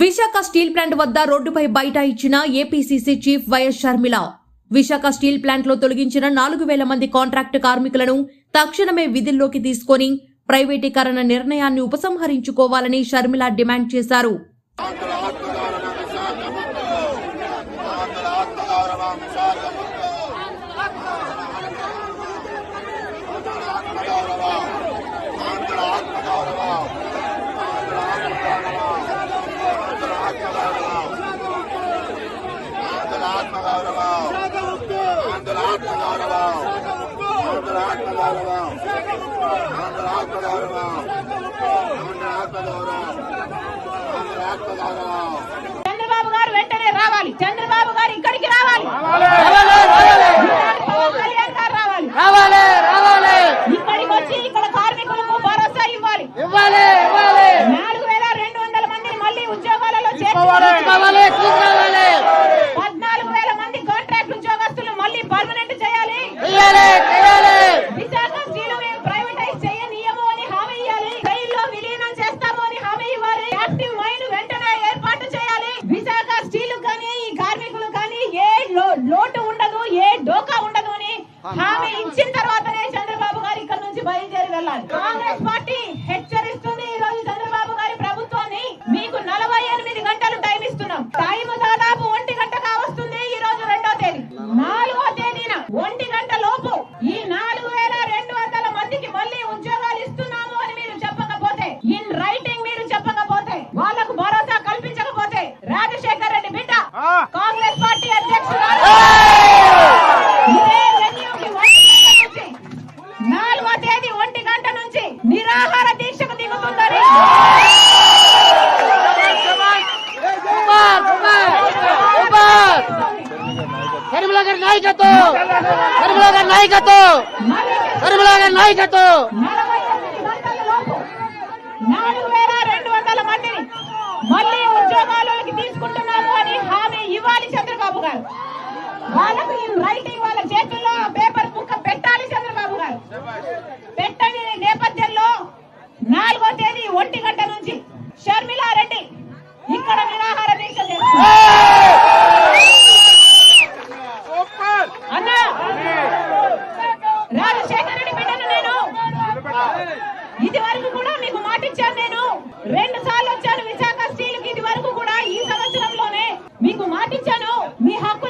Visakha steel plant వద్ద రోడ్డుపై బయట ఇచ్చిన APCC chief YS Sharmila. Visakha steel ప్లాంట్లో తొలగించిన నాలుగు వేల మంది కాంట్రాక్టు కార్మికులను తక్షణమే విధుల్లోకి తీసుకొని ప్రైవేటీకరణ నిర్ణయాన్ని ఉపసంహరించుకోవాలని షర్మిల డిమాండ్ చేశారు. చంద్రబాబు గారు వెంటనే రావాలి. చంద్రబాబు గారు ఇక్కడికి రావాలి. పవన్ కళ్యాణ్ గారు రావాలి. రావాలి రావాలి. ఇక్కడికి వచ్చి ఇక్కడ కార్మికులకు భరోసా ఇవ్వాలి. ఇవ్వాలి ఇవ్వాలి. నాలుగు వేల రెండు వందల మందిని మళ్ళీ ఉద్యోగాలలో కావాలి హామీ ఇచ్చిన తర్వాతనే చంద్రబాబు గారు ఇక్కడ నుంచి బయలుదేరి వెళ్ళాలి. నాయకత్వం! కరీంనగర్ గారి నాయకత్వం! కరీంనగర్ గారి నాయకత్వం! నాలుగు వేల రెండు వందల మందిని మళ్ళీ ఉద్యోగాలలోకి తీసుకుంటున్నాము అని హామీ ఇవ్వాలి చంద్రబాబు గారు. వాళ్ళకు రైటింగ్ వాళ్ళ చేతుల్లో పేపర్ బుక్ పెట్టాలి చంద్రబాబు గారు. రెండు సార్లు వచ్చాను విశాఖ స్టీల్ ఇది వరకు కూడా ఈ సంవత్సరంలోనే. మీకు మాటిచ్చాను. మీ హక్కు